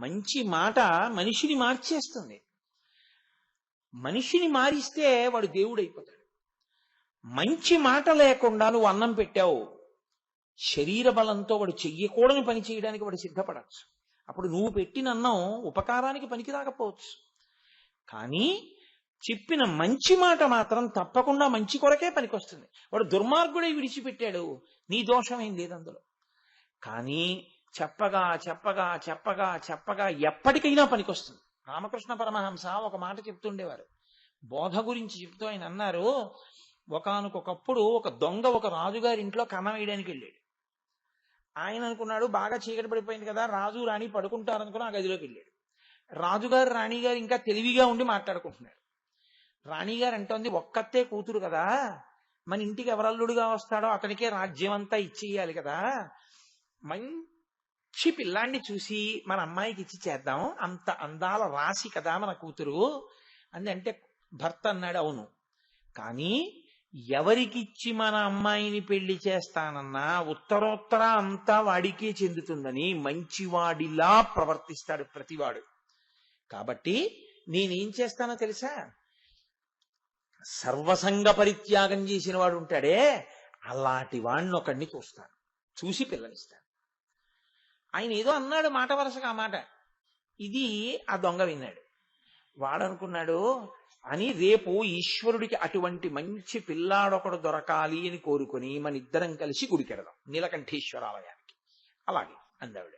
మంచి మాట మనిషిని మార్చేస్తుంది. మనిషిని మారిస్తే వాడు దేవుడు అయిపోతాడు మంచి మాట లేకుండా నువ్వు అన్నం పెట్టావు. శరీర బలంతో వాడు చెయ్యకూడని పని చేయడానికి వాడు సిద్ధపడచ్చు. అప్పుడు నువ్వు పెట్టిన అన్నం ఉపకారానికి పనికి రాకపోవచ్చు. కానీ చెప్పిన మంచి మాట మాత్రం తప్పకుండా మంచి కొరకే పనికొస్తుంది. వాడు దుర్మార్గుడే విడిచిపెట్టాడు. నీ దోషం ఏం లేదు అందులో. కానీ చెప్పగా చెప్పగా చెప్పగా చెప్పగా ఎప్పటికైనా పనికొస్తుంది. రామకృష్ణ పరమహంస ఒక మాట చెప్తుండేవారు. బోధ గురించి చెప్తూ ఆయన అన్నారు ఒకనకొకప్పుడు ఒక దొంగ ఒక రాజుగారి ఇంట్లో కన్నం వేయడానికి వెళ్ళాడు. ఆయన అనుకున్నాడు బాగా చీకటి పడిపోయింది కదా రాజు రాణి పడుకుంటారు అనుకుని ఆ గదిలోకి వెళ్ళాడు. రాజుగారు రాణిగారు ఇంకా తెలివిగా ఉండి మాట్లాడుకుంటున్నారు. రాణిగారు అంటోంది ఒక్కతే కూతురు కదా మన ఇంటికి ఎవరల్లుడుగా వస్తాడో అతనికే రాజ్యం అంతా ఇచ్చేయాలి కదా. మంచి పిల్లాన్ని చూసి మన అమ్మాయికి ఇచ్చి చేద్దాం అంత అందాల రాశి కదా మన కూతురు అని అంటే భర్త అన్నాడు అవును. కానీ ఎవరికిచ్చి మన అమ్మాయిని పెళ్ళి చేస్తానన్నా ఉత్తరోత్తర అంతా వాడికే చెందుతుందని మంచివాడిలా ప్రవర్తిస్తాడు ప్రతివాడు. కాబట్టి నేనేం చేస్తానో తెలుసా? సర్వసంగ పరిత్యాగం చేసిన వాడు ఉంటాడే అలాంటి వాడిని ఒకడిని చూస్తాను. చూసి పిల్లనిస్తాను. ఆయన ఏదో అన్నాడు మాట వరుసగా ఆ మాట. ఇది ఆ దొంగ విన్నాడు. వాడనుకున్నాడు అని రేపు ఈశ్వరుడికి అటువంటి మంచి పిల్లాడొకడు దొరకాలి అని కోరుకుని మన ఇద్దరం కలిసి గుడికెడదాం నీలకంఠేశ్వరాలయానికి. అలాగే అందావిడ.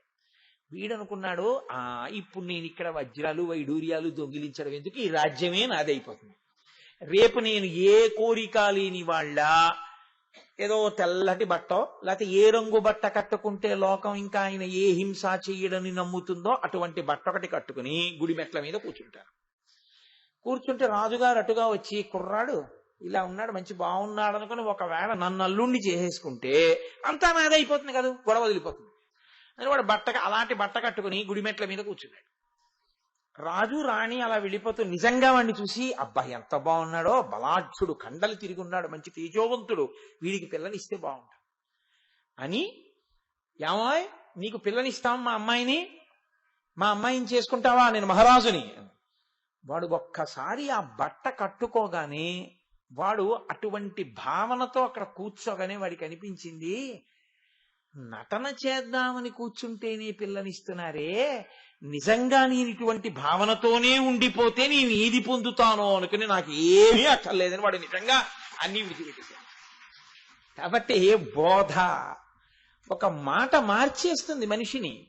వీడనుకున్నాడు ఆ ఇప్పుడు నేను ఇక్కడ వజ్రాలు వైడూర్యాలు దొంగిలించడం ఎందుకు? ఈ రాజ్యమే నాదైపోతుంది. రేపు నేను ఏ కోరిక లేని వాళ్ళ ఏదో తెల్లటి బట్ట లేకపోతే ఏ రంగు బట్ట కట్టుకుంటే లోకం ఇంకా ఆయన ఏ హింస చేయడని నమ్ముతుందో అటువంటి బట్ట ఒకటి కట్టుకుని గుడి మెట్ల మీద కూర్చుంటారు. కూర్చుంటే రాజుగారు అటుగా వచ్చి కుర్రాడు ఇలా ఉన్నాడు మంచి బాగున్నాడు అనుకుని ఒకవేళ నన్ను అల్లుండి చేసేసుకుంటే అంతా నాదే అయిపోతుంది కదా గొడవ వదిలిపోతుంది. అని వాడు బట్ట అలాంటి బట్ట కట్టుకుని గుడి మెట్ల మీద కూర్చున్నాడు. రాజు రాణి అలా వెళ్ళిపోతూ నిజంగా వాడిని చూసి అబ్బా ఎంత బాగున్నాడో బలాఢ్యుడు కండలు తిరిగి ఉన్నాడు మంచి తేజోవంతుడు వీడికి పిల్లనిస్తే బాగుంటాడు అని ఏమాయ్ నీకు పిల్లనిస్తాం మా అమ్మాయిని మా అమ్మాయిని చేసుకుంటావా నేను మహారాజుని వాడు ఒక్కసారి ఆ బట్ట కట్టుకోగానే వాడు అటువంటి భావనతో అక్కడ కూర్చోగానే వాడికి అనిపించింది నటన చేద్దామని కూర్చుంటేనే పిల్లనిస్తున్నారే నిజంగా నేను ఇటువంటి భావనతోనే ఉండిపోతే నేను ఏది పొందుతానో అనుకుని నాకు ఏమీ అక్కర్లేదని వాడు నిజంగా అన్ని విడిచిపెట్టేశాడు. కాబట్టి బోధ? ఒక మాట మార్చేస్తుంది మనిషిని.